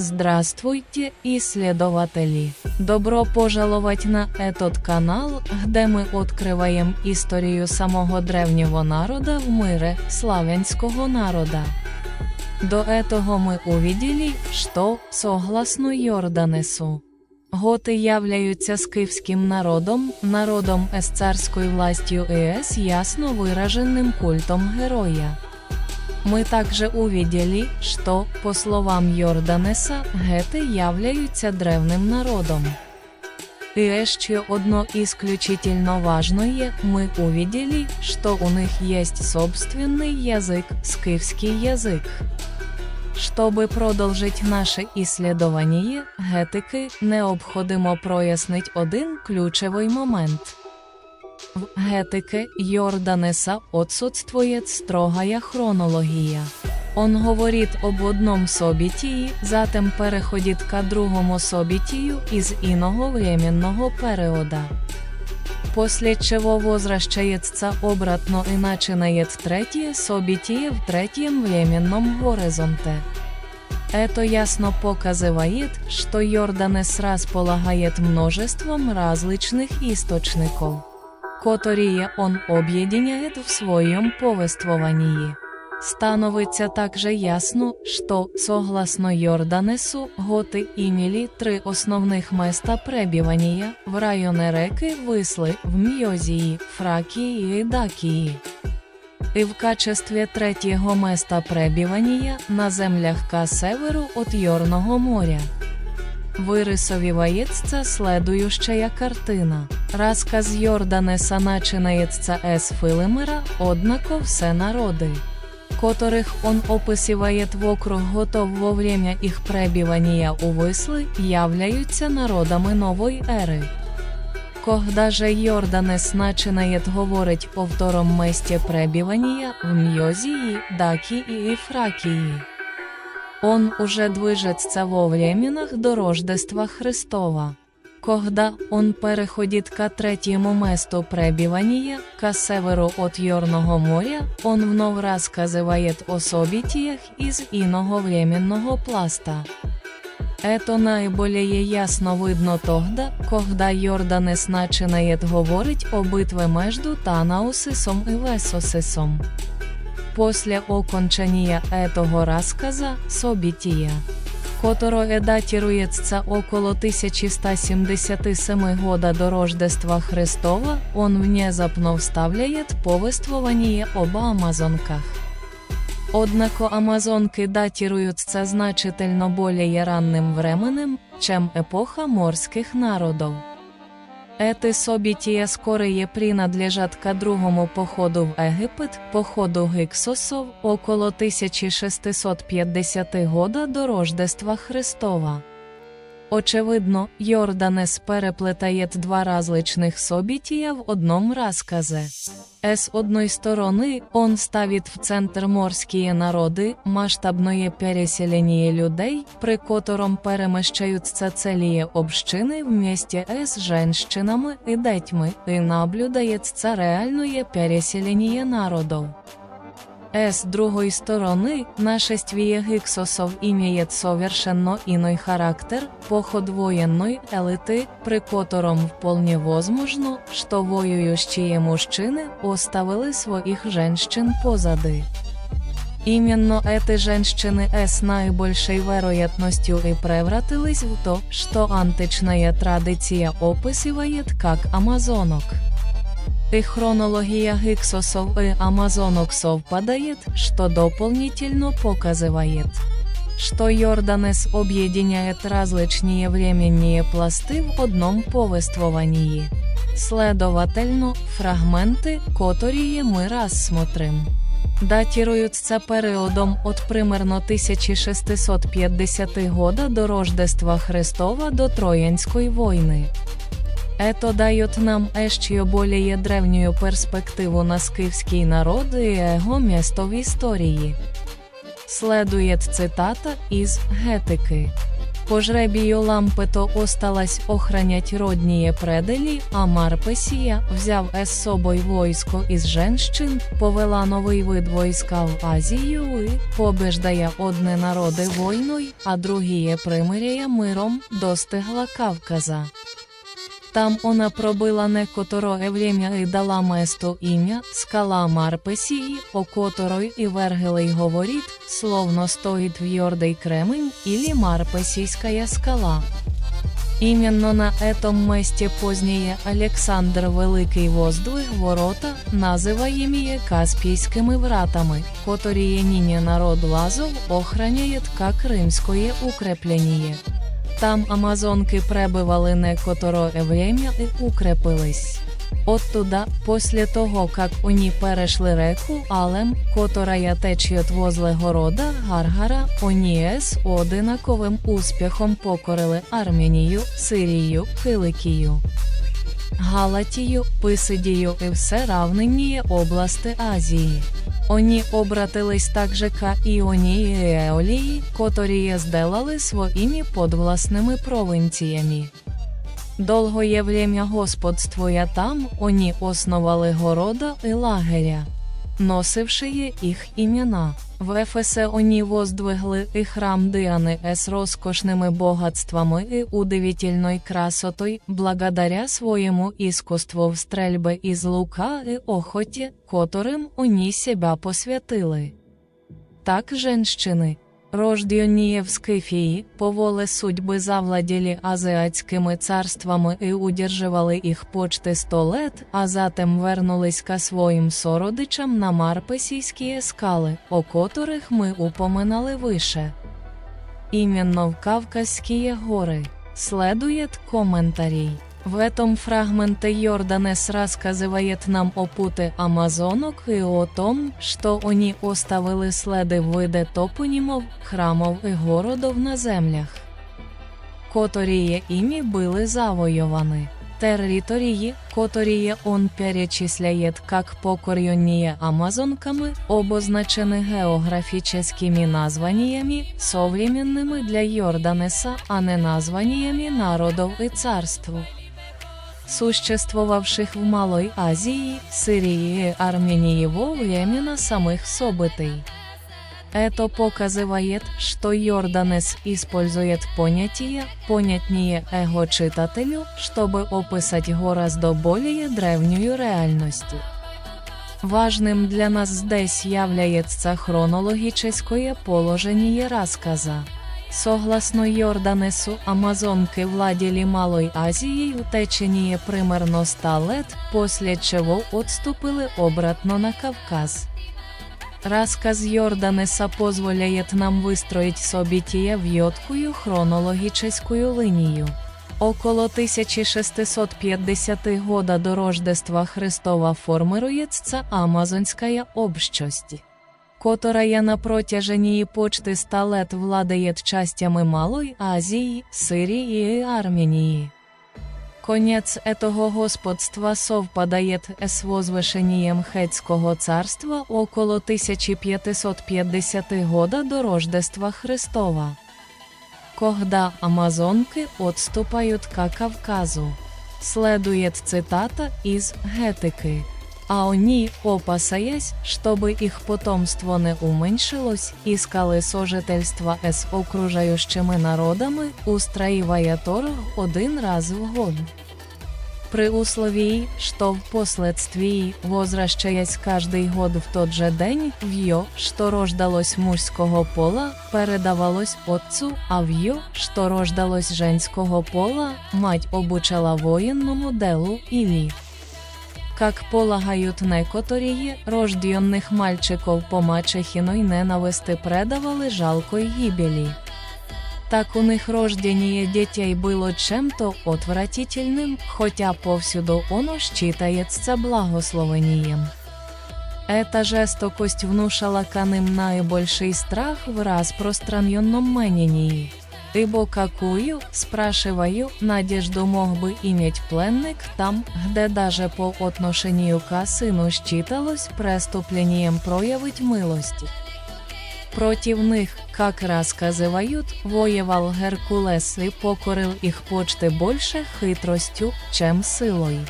Здравствуйте, исследователи! Добро пожаловать на этот канал, где мы открываем историю самого древнего народа в мире, славянского народа. До этого мы увидели, что, согласно Йорданесу, готи являються скифським народом, народом с царською властью и с ясно выраженным культом героя. Мы также увидели, что, по словам Йорданеса, гети являются древним народом. И еще одно исключительно важное, мы увидели, что у них есть собственный язык, скифский язык. Чтобы продовжити наше исследование, гетики необходимо прояснить один ключовий момент. В гетики Йорданеса отсутствует строгая хронология. Он говорит об одном событии, затем переходит к другому событию из иного временного периода. После чего возвращается обратно и начинает третье событие в третьем временном горизонте. Это ясно показывает, что Йорданес располагает множеством различных источников, которые он объединяет в своем повествовании. Становиться также ясно, что, согласно Йорданесу, готи имели три основних места пребывания в районе реки Вислы в Мьозії, Фракії і Дакії. И в качестве третьего места пребывания на землях к северу от Йорного моря. Вырисовывается следующая картина. Рассказ Йорданеса начинается с Филимера, однако все народы, которых он описывает вокруг готов во время их пребывания у Вислы, являются народами новой эры. Когда же Йорданес начинает говорить о втором месте пребывания в Мьозии, Даки и Ифракии. Он уже движется во временах до Рождества Христова. Когда он переходит к третьему месту пребывания, к северу от Йорного моря, он вновь рассказывает о событиях из иного временного пласта. Это наиболее ясно видно тогда, когда Йорданес начинает говорить о битве между Танаусисом и Весосисом. После окончания этого рассказа, события, которое датируется около 1177 года до Рождества Христова, он внезапно вставляет повествование об амазонках. Однако амазонки датируются значительно более ранним временем, чем эпоха морских народов. Эти события скорее принадлежат к другому походу в Египет, походу гиксосов, около 1650 года до Рождества Христова. Очевидно, Йорданес переплетает два различных события в одном рассказе. С одной стороны, он ставит в центр морские народы, масштабное переселение людей, при котором перемещаются целые общины вместе с женщинами и детьми, и наблюдается реальное переселение народов. С другой стороны, нашествие гиксосов имеет совершенно иной характер, поход военной элиты, при котором вполне возможно, что воюющие мужчины оставили своих женщин позади. Именно эти женщины с наибольшей вероятностью и превратились в то, что античная традиция описывает как амазонок. И хронология гиксосов и амазонок совпадает, что дополнительно показывает, что Йорданес объединяет различные временные пласты в одном повествовании. Следовательно, фрагменты, которые мы рассмотрим, датируются периодом от примерно 1650 года до Рождества Христова до Троянской войны. Это дает нам еще более древнюю перспективу на скифский народ и его место в истории. Следует цитата из Гетики. По жребію лампето осталась охранять родніє пределі, а Марпесія взяв ес собою войско із женщин, повела новий вид войска в Азію і побеждає одне народи войною, а другіє примиряє миром, достигла Кавказа. Там она пробила некоторое время і дала месту ім'я скала Марпесії, о которой і Вергелей говорить, словно стоїть твердий кремень или Марпесійська скала. Именно на этом месте позднее Александр Великий воздвиг ворота, называемые Каспийскими вратами, которые нині народ Лазов охраняет как римское укрепление. Там амазонки пребывали некоторое время и укрепились. Оттуда, после того, как они перешли реку Алем, которая течет возле города Гаргара, они с одинаковим успіхом покорили Армению, Сирию, Киликію. Галатію, Писидію і все равнинні области Азії. Они обратились также к Іонії і Еолії, котрі сделали своїми подвласними провинціями. Довгоє время господствуя там, они основали города і лагеря, носившие их имена. В Ефесе они воздвигли и храм Дианы с роскошными богатствами и удивительной красотой, благодаря своему искусству в стрельбе из лука и охоте, которым они себя посвятили. Так женщины, рожденные в Скифії, по воле судьби завладіли азіатськими царствами і удержували їх почти сто лет, а затем вернулись ка своїм сородичам на Марпесійські скали, о которых ми упоминали вище. Именно в Кавказские горы. Следует комментарий. В этом фрагменте Йорданес рассказывает нам о пути амазонок и о том, что они оставили следи в виде топонімов, храмов і городов на землях, котрі ими були завойовані. Території, котрі он перечисляет как покоренные амазонками, обозначены географическими названиями, современными для Йорданеса, а не названиями народов и царств существовавших в Малой Азии, Сирии и Армении во времена самых событий. Это показывает, что Йорданес использует понятие, понятнее его читателю, чтобы описать гораздо более древнюю реальность. Важным для нас здесь является хронологическое положение рассказа. Согласно Йорданесу, амазонки владели Малой Азией в течение примерно 100 лет, после чего отступили обратно на Кавказ. Рассказ Йорданеса позволяет нам выстроить события в ёткую хронологическую линию. Около 1650 года до Рождества Христова формируется Амазонская общность которая на протяжении почти 100 лет владает частями Малой Азии, Сирии и Армении. Конец этого господства совпадает с возвышением Хетского царства около 1550 года до Рождества Христова. Когда амазонки отступают к Кавказу. Следует цитата из Гетики А они, опасаясь, чтобы их потомство не уменьшилось, искали сожительства с окружающими народами, устраивая торг один раз в год. При условии, что впоследствии, возвращаясь каждый год в тот же день, в'ё, что рождалось мужского пола, передавалось отцу, а в'ё, что рождалось женского пола, мать обучала военному делу или как полагают некоторые, рожденных мальчиков по мачехиной ненависти предавали жалкой гибели. Так у них рождение детей было чем-то отвратительным, хотя повсюду оно считается благословением. Эта жестокость внушала каным наибольший страх в распространенном мнении. Ибо какую, спрашиваю, надежду мог бы иметь пленник там, где даже по отношению к сыну считалось преступлением проявить милости. Против них, как рассказывают, воевал Геркулес и покорил их почти больше хитростью, чем силой.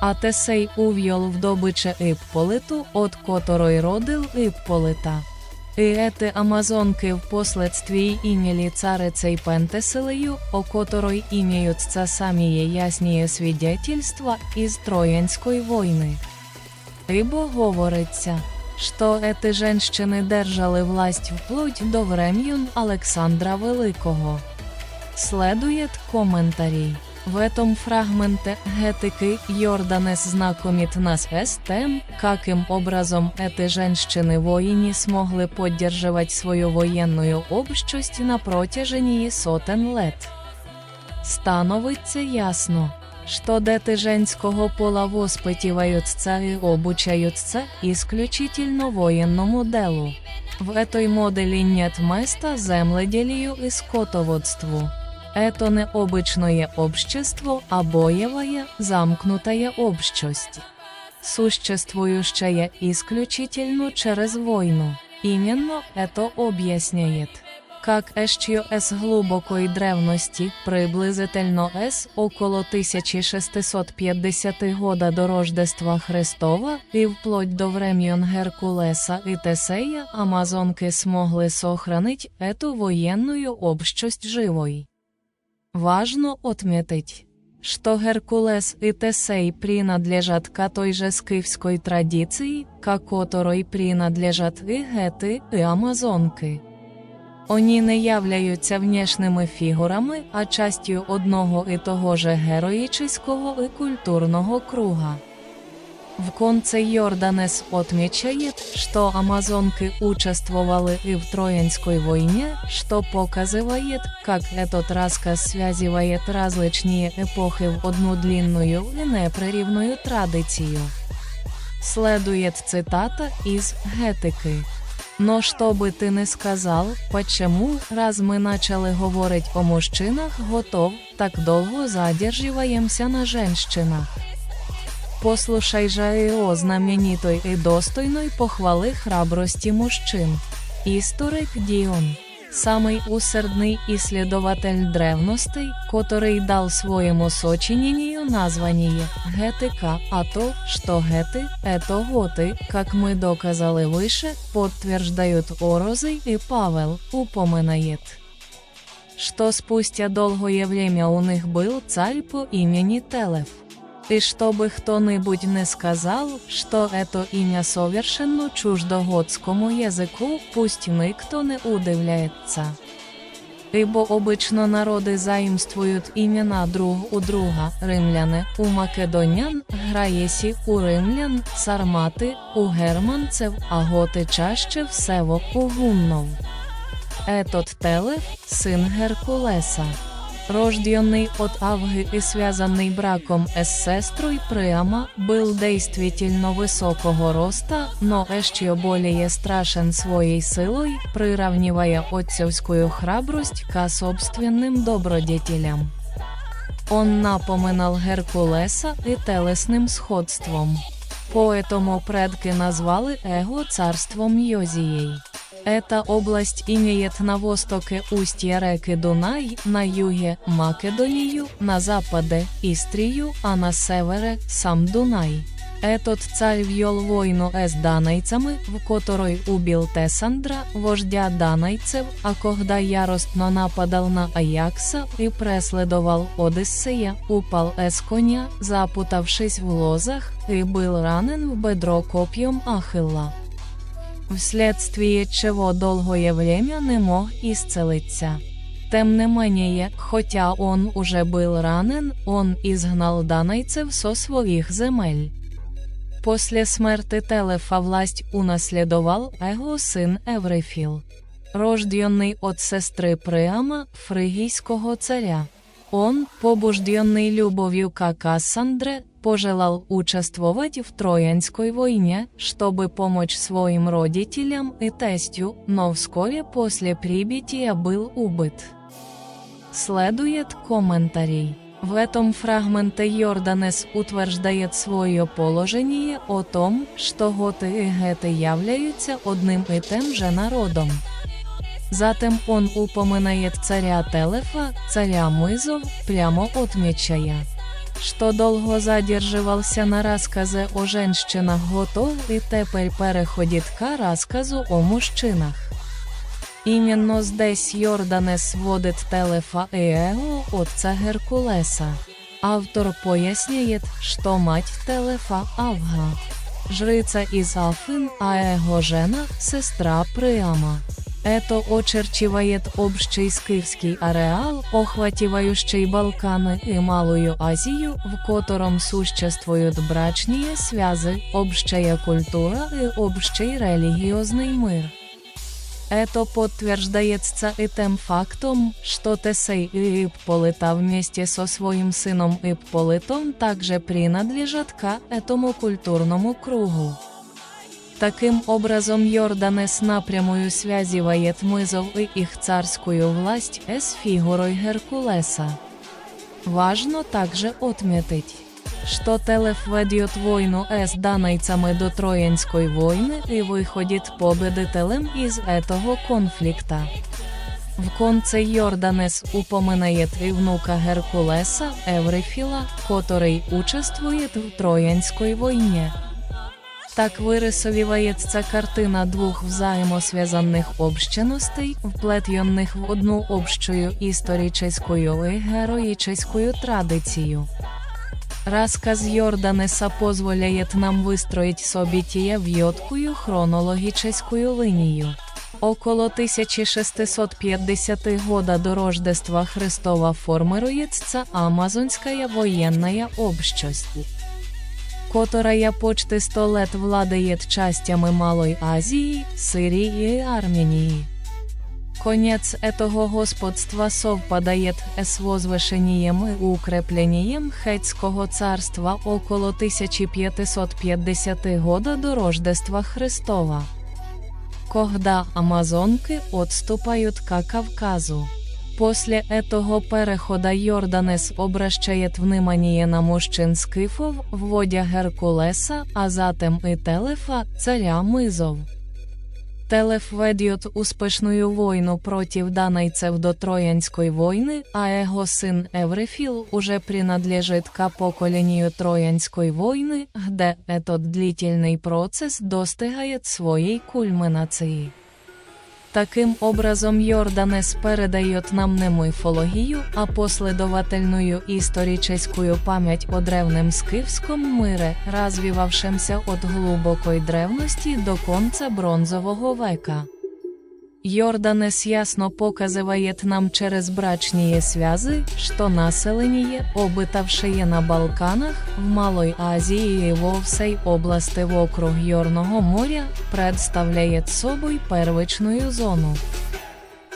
А Тесей ув'ял в добиче Ипполиту, от которой родил Ипполита. И эти амазонки впоследствии имели царицей Пентеселею, о которой имеются самые ясные свидетельства из Троянской войны. Ибо говорится, что эти женщины держали власть вплоть до времен Александра Великого. Следует комментарий. В этом фрагменте Гетики Йорданес знакомит нас с тем, каким образом эти женщины-воины смогли поддерживать свою военную общесть на протяжении сотен лет. Становиться ясно, что дети женського пола воспитываются и обучаются исключительно военному делу. В этой модели нет места земледелию и скотоводству. Это не обычное общество, а боевая, замкнутая общность. Существующая исключительно через войну. Именно это объясняет. Как еще с глубокой древности, приблизительно с около 1650 года до Рождества Христова и вплоть до времен Геркулеса и Тесея амазонки смогли сохранить эту военную общность живой. Важно отметить, что Геркулес и Тесей принадлежат к той же скифской традиции, к которой принадлежат и гети, и амазонки. Они не являються внешними фігурами, а частью одного і того же героїчного і культурного круга. В конце Йорданес отмечает, что амазонки участвовали и в Троянской войне, что показывает, как этот рассказ связывает различные эпохи в одну длинную и непрерывную традицию. Следует цитата из Гетики. Но что бы ты ни сказал, почему, раз мы начали говорить о мужчинах, готов, так долго задерживаемся на женщинах. Послушай же и о знаменитой и достойной похвалы храбрости мужчин. Историк Діон, самый усердный исследователь древностей, который дал своему сочинению название Гетика, а то, что Геты – это готы, как мы доказали выше, подтверждают Орозы и Павел, упоминает что спустя долгое время у них был царь по имени Телев. И чтобы кто-нибудь не сказал, что это имя совершенно чуждо готскому языку, пусть никто не удивляется. Ибо обично народи заимствують імена друг у друга, римляни, у македонян, граєсі, у римлян, сармати, у германцев, а готи чаще всего у гуннов. Этот Телев – сын Геркулеса. Рожденный от Авги и связанный браком с сестрой Приама, был действительно высокого роста, но еще более страшен своей силой, приравнивая отцовскую храбрость к собственным добродетелям. Он напоминал Геркулеса и телесным сходством. Поэтому предки назвали его царством Йозией. Эта область имеет на востоке устье реки Дунай, на юге – Македонию, на западе – Истрию, а на севере – сам Дунай. Этот царь вел войну с данайцами, в которой убил Тесандра, вождя данайцев, а когда яростно нападал на Аякса и преследовал Одиссея, упал с коня, запутавшись в лозах, и был ранен в бедро копьем Ахилла вследствие чего долгое время не мог исцелиться. Тем не менее, хотя он уже был ранен, он изгнал данайцев со своих земель. После смерти Телефа власть унаследовал его сын Еврифіл, рожденный от сестры Приама, фригийского царя. Он, побужденный любовью к Кассандре, пожелал участвовать в Троянской войне, чтобы помочь своим родителям и тестю, но вскоре после прибытия был убит. Следует комментарий. В этом фрагменте Йорданес утверждает свое положение о том, что готы и геты являются одним и тем же народом. Затем он упоминает царя Телефа, царя Мизов, прямо отмечая, что долго задерживался на рассказе о женщинах готов и теперь переходит к рассказу о мужчинах. Іменно здесь Йорданес водит Телефа і отца Геркулеса. Автор поясняет, что мать Телефа Авга Жрица из Афин, а его жена – сестра Приама. Это очерчивает общий скифский ареал, охвативающий Балканы и Малую Азию, в котором существуют брачные связи, общая культура и общий религиозный мир. Это подтверждается и тем фактом, что Тесей и Ипполита вместе со своим сыном Ипполитом также принадлежат к этому культурному кругу. Таким образом Йорданес напрямую связывает Мызов и их царскую власть с фигурой Геркулеса. Важно также отметить, что Телеф ведет войну с данайцами до Троянской войны и выходит победителем из этого конфликта. В конце Йорданес упоминает и внука Геркулеса Еврифила, который участвует в Троянской войне. Так вирисовівається картина двох взаємосв'язаних общностей, вплетених в одну общую історичну і героїчну традицію. Рассказ Йорданеса позволяет нам выстроить события в ёткую хронологическую линию. Около 1650 года до Рождества Христова формируется Амазонская военная общность которая почти сто лет владеет частями Малой Азии, Сирии и Армении. Конец этого господства совпадает с возвышением и укреплением Хетского царства около 1550 года до Рождества Христова. Когда амазонки отступают к Кавказу. После этого перехода Йорданес обращает внимание на мужчин скифов, вводя Геркулеса, а затем и Телефа, царя Мизов. Телеф ведет успешную войну против данайцев до Троянской войны, а его сын Эврифил уже принадлежит к поколению Троянской войны, где этот длительный процесс достигает своей кульминации. Таким образом Йорданес передает нам не мифологію, а последовательную историческую память о древнем скифском мире, развивавшемся от глубокой древности до конца бронзового века. Йорданес ясно показывает нам через брачные связи, что население, обитавшее на Балканах, в Малой Азии и во всей области вокруг Йорного моря, представляет собой первичную зону,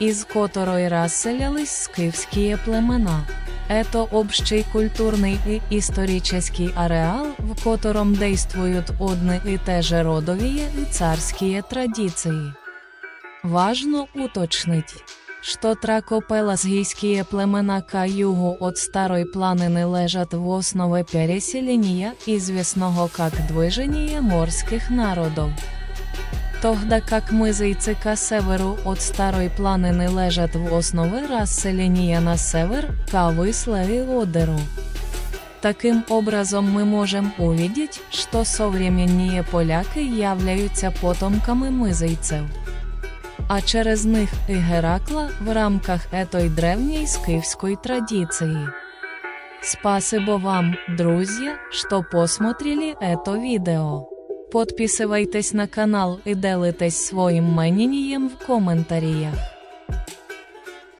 из которой расселялись скифские племена. Это общий культурный и исторический ареал, в котором действуют одни и те же родовые и царские традиции. Важно уточнить, что тракопеlasгийские племена к югу от Старой Планины лежат в основе переселения, известного как движение морских народов. Тогда как мызейцы к северу от Старой Планины лежат в основе расселения на север, к Висле и Одеру. Таким образом мы можем увидеть, что современные поляки являются потомками мызейцев а через них і Геракла в рамках этой древней скифской традиции. Спасибо вам, друзья, что посмотрели это видео. Подписывайтесь на канал и делитесь своим мнением в комментариях.